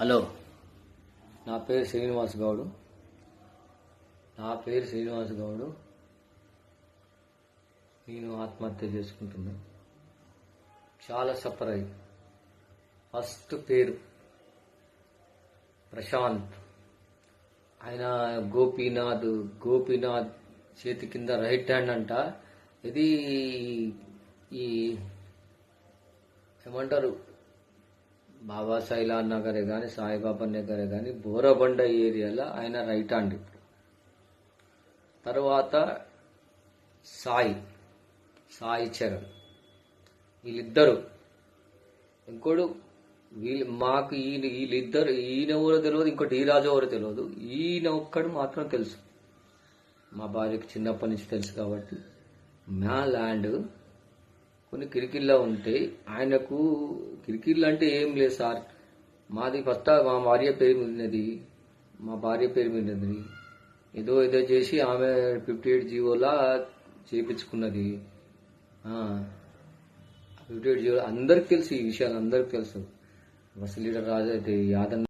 Hello. నా పేరు శ్రీనివాస్ గౌడు. నా పేరు శ్రీనివాస్ గౌడు. నేను ఆత్మహత్య చేసుకుంటున్నా. చాలా సఫర్ అయ్యి. ఫస్ట్ పేరు ప్రశాంత్. ఆయన గోపీనాథ్ గోపీనాథ్ చేతి కింద రైట్ హ్యాండ్ అంట. ఇది ఈ ఏమంటారు? బాబా అన్న గారే కానీ సాయిబాబా నగరే కానీ బోరబండ ఏరియాలో ఆయన రైట్ హ్యాండ్. ఇప్పుడు తర్వాత సాయి సాయి చరణ్. వీళ్ళిద్దరు. ఇంకోడు వీళ్ళు మాకు ఈయన వీళ్ళిద్దరు ఈయన ఎవరో తెలియదు ఇంకోటి ఈ రాజు ఎవరో తెలియదు ఈయన ఒక్కడు మాత్రం తెలుసు. మా భార్యకి చిన్నప్పటి నుంచి తెలుసు కాబట్టి. మా ల్యాండ్ కొన్ని కిరికిల్లో ఉంటాయి ఆయనకు కిరికిళ్ళు అంటే ఏం లేదు సార్. మాది ఫస్ట్ మా భార్య పేరు మీదది మా భార్య పేరు మీదది ఏదో ఏదో చేసి ఆమె ఫిఫ్టీ ఎయిట్ జీవోలా చేయించుకున్నది ఫిఫ్టీ ఎయిట్ జీవో అందరికి తెలుసు ఈ విషయాలు అందరికి తెలుసు. బస్ లీడర్ రాజు అయితే యాదన్న